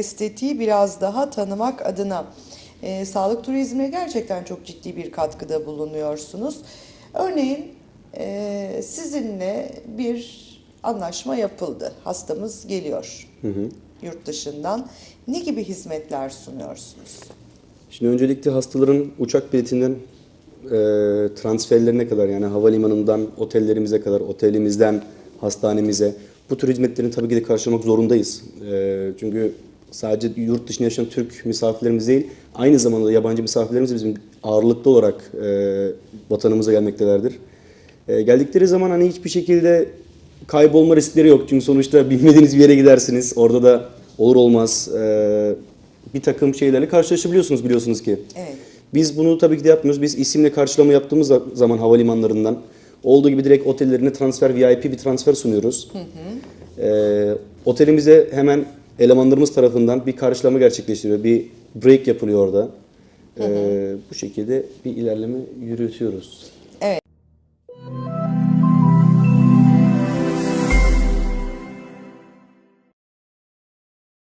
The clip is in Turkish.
estetiği biraz daha tanımak adına e, sağlık turizmine gerçekten çok ciddi bir katkıda bulunuyorsunuz. Örneğin e, sizinle bir anlaşma yapıldı. Hastamız geliyor yurt dışından. Ne gibi hizmetler sunuyorsunuz? Şimdi öncelikle hastaların uçak biletinden e, transferlerine kadar yani havalimanından otellerimize kadar, otelimizden hastanemize bu tür hizmetlerini tabii ki de karşılamak zorundayız. E, çünkü sadece yurt dışında yaşayan Türk misafirlerimiz değil, aynı zamanda da yabancı misafirlerimiz de bizim ağırlıklı olarak e, vatanımıza gelmektelerdir. E, geldikleri zaman hani hiçbir şekilde kaybolma riskleri yok. Çünkü sonuçta bilmediğiniz bir yere gidersiniz. Orada da olur olmaz e, bir takım şeylerle karşılaşabiliyorsunuz biliyorsunuz ki. Evet. Biz bunu tabii ki de yapmıyoruz. Biz isimle karşılama yaptığımız zaman havalimanlarından olduğu gibi direkt otellerine transfer VIP bir transfer sunuyoruz. Ee, otelimize hemen elemanlarımız tarafından bir karşılama gerçekleştiriyor. Bir break yapılıyor orada. Ee, bu şekilde bir ilerleme yürütüyoruz.